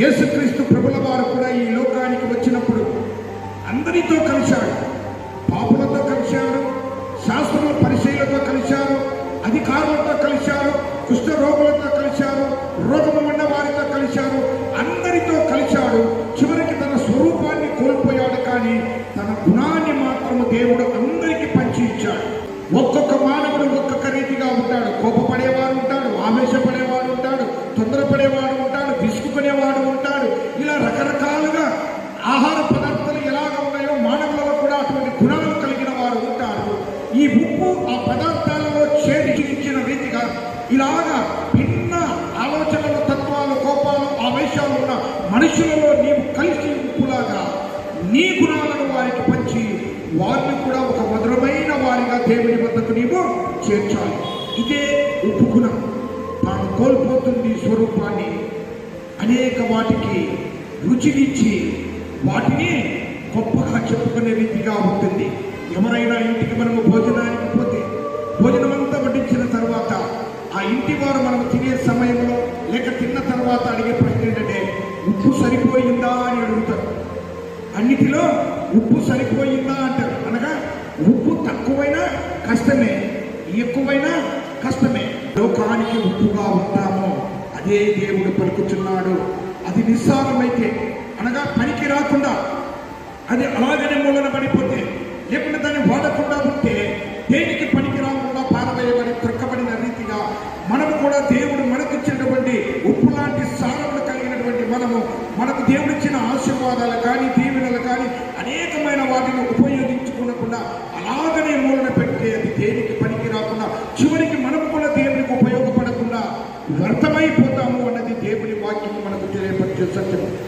యేసుక్రీస్తు ప్రభుల వారు కూడా ఈ లోకానికి వచ్చినప్పుడు అందరితో కలిశాడు పాపులతో కలిశాడు శాస్త్రముల పరిశీలతో కలిశారు అధికారులతో కలిశారు కుష్ఠ రోగులతో కలిశారు రోగము ఉన్న వారితో కలిశారు అందరితో కలిశాడు. చివరికి తన స్వరూపాన్ని కోల్పోయాడు కానీ తన గుణాన్ని మాత్రము దేవుడు అందరికీ పంచి ఇచ్చాడు. ఒక్కొక్క మానవుడు ఒక్కొక్క రీతిగా ఉంటాడు. కోపపడేవాడు ఉంటాడు ఆవేశపడేవాడు ఉంటాడు తొందరపడేవాడు ఈ ఉప్పు ఆ పదార్థాలలో చేర్చించిన రీతిగా ఇలాగా భిన్న ఆలోచనలు తత్వాలు కోపాలు ఆవేశాలు ఉన్న మనుషులలో నీవు కలిసి ఉప్పులాగా నీ గుణాలను వారికి పంచి వారిని కూడా ఒక మధురమైన వారిగా దేవుని వద్దకు నీవు చేర్చాలి. ఇదే ఉప్పు గుణం. తాను కోల్పోతుంది స్వరూపాన్ని అనేక వాటికి రుచినిచ్చి వాటిని గొప్పగా చెప్పుకునే రీతిగా ఉంటుంది. ఎవరైనా ఇంటికి మనము భోజనానికి పోతే భోజనం అంతా వడ్డించిన తర్వాత ఆ ఇంటి వారు మనం తినే సమయంలో లేక తిన్న తర్వాత అడిగే ప్రశ్న ఏంటంటే ఉప్పు సరిపోయిందా? అని అడుగుతారు. అన్నిటిలో ఉప్పు సరిపోయిందా అంటారు. అనగా ఉప్పు తక్కువైనా కష్టమే ఎక్కువైనా కష్టమే. లోకానికి ఉప్పుగా ఉంటామో. అదే దేవుడు పలుకుతున్నాడు అది నిస్సారమైతే అనగా పనికి రాకుండా అది అలాగనే మూలన పడిపోతే లేకుంటే దాన్ని వాడకుండా ఉంటే దేనికి పనికి రాకుండా పారవేయబడి త్రక్కబడిన రీతిగా మనము కూడా దేవుడు మనకిచ్చినటువంటి ఉప్పు లాంటి సారములు కలిగినటువంటి మనము మనకు దేవుడిచ్చిన ఆశీర్వాదాలు కానీ దీవెనలు కానీ అనేకమైన వాటిని ఉపయోగించుకోకుండా అలాగనే మూలన పెడితే అది దేనికి పనికి రాకుండా చివరికి మనం కూడా దేవునికి ఉపయోగపడకుండా వ్యర్థమైపోతాము అన్నది దేవుని వాక్యం మనకు తెలియపరిచే సత్యం